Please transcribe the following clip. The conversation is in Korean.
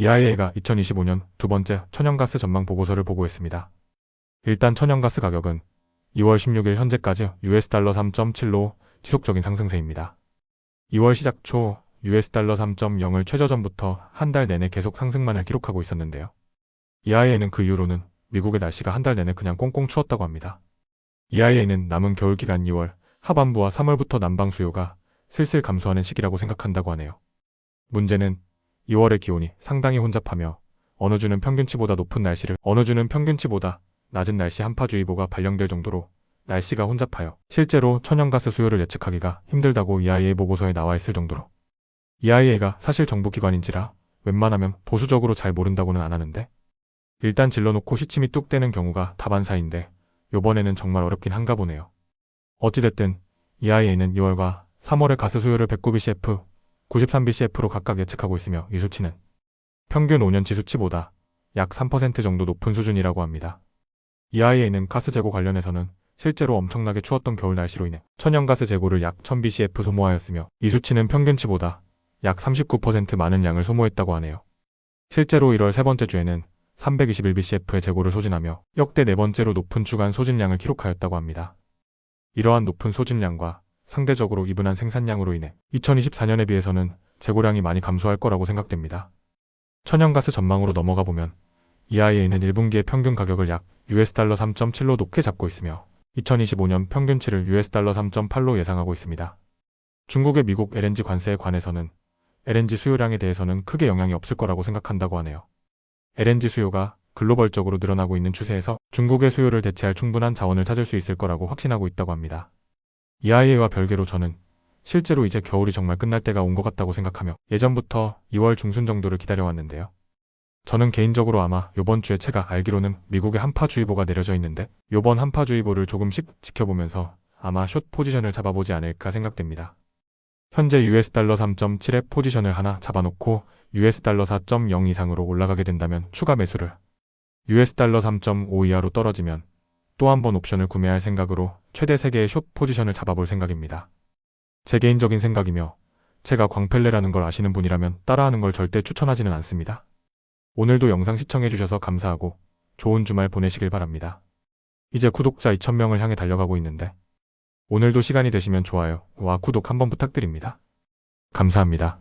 EIA가 2025년 두 번째 천연가스 전망 보고서를 보고했습니다. 일단 천연가스 가격은 2월 16일 현재까지 US 달러 3.7로 지속적인 상승세입니다. 2월 시작 초 US 달러 3.0을 최저점부터 한 달 내내 계속 상승만을 기록하고 있었는데요. EIA는 그 이후로는 미국의 날씨가 한 달 내내 그냥 꽁꽁 추웠다고 합니다. EIA는 남은 겨울 기간 2월 하반부와 3월부터 난방 수요가 슬슬 감소하는 시기라고 생각한다고 하네요. 문제는 2월의 기온이 상당히 혼잡하며 어느 주는 평균치보다 높은 날씨를 어느 주는 평균치보다 낮은 날씨 한파주의보가 발령될 정도로 날씨가 혼잡하여 실제로 천연가스 수요를 예측하기가 힘들다고 EIA 보고서에 나와 있을 정도로 EIA가 사실 정부기관인지라 웬만하면 보수적으로 잘 모른다고는 안 하는데 일단 질러놓고 시침이 뚝 떼는 경우가 다반사인데 요번에는 정말 어렵긴 한가 보네요. 어찌됐든 EIA는 2월과 3월의 가스 수요를 109BCF, 93BCF로 각각 예측하고 있으며 이 수치는 평균 5년치 수치보다 약 3% 정도 높은 수준이라고 합니다. EIA는 가스 재고 관련해서는 실제로 엄청나게 추웠던 겨울 날씨로 인해 천연가스 재고를 약 1000BCF 소모하였으며 이 수치는 평균치보다 약 39% 많은 양을 소모했다고 하네요. 실제로 1월 세 번째 주에는 321BCF의 재고를 소진하며 역대 네 번째로 높은 주간 소진량을 기록하였다고 합니다. 이러한 높은 소진량과 상대적으로 이분한 생산량으로 인해 2024년에 비해서는 재고량이 많이 감소할 거라고 생각됩니다. 천연가스 전망으로 넘어가 보면 EIA는 1분기의 평균 가격을 약 US 달러 3.7로 높게 잡고 있으며 2025년 평균치를 US 달러 3.8로 예상하고 있습니다. 중국의 미국 LNG 관세에 관해서는 LNG 수요량에 대해서는 크게 영향이 없을 거라고 생각한다고 하네요. LNG 수요가 글로벌적으로 늘어나고 있는 추세에서 중국의 수요를 대체할 충분한 자원을 찾을 수 있을 거라고 확신하고 있다고 합니다. EIA와 별개로 저는 실제로 이제 겨울이 정말 끝날 때가 온 것 같다고 생각하며 예전부터 2월 중순 정도를 기다려왔는데요. 저는 개인적으로 아마 요번 주에 제가 알기로는 미국의 한파주의보가 내려져 있는데 요번 한파주의보를 조금씩 지켜보면서 아마 숏 포지션을 잡아보지 않을까 생각됩니다. 현재 US 달러 3.7의 포지션을 하나 잡아놓고 US 달러 4.0 이상으로 올라가게 된다면 추가 매수를 US 달러 3.5 이하로 떨어지면 또 한 번 옵션을 구매할 생각으로 최대 3개의 숏 포지션을 잡아볼 생각입니다. 제 개인적인 생각이며 제가 광펠레라는 걸 아시는 분이라면 따라하는 걸 절대 추천하지는 않습니다. 오늘도 영상 시청해주셔서 감사하고 좋은 주말 보내시길 바랍니다. 이제 구독자 2,000명을 향해 달려가고 있는데 오늘도 시간이 되시면 좋아요, 와 구독 한번 부탁드립니다. 감사합니다.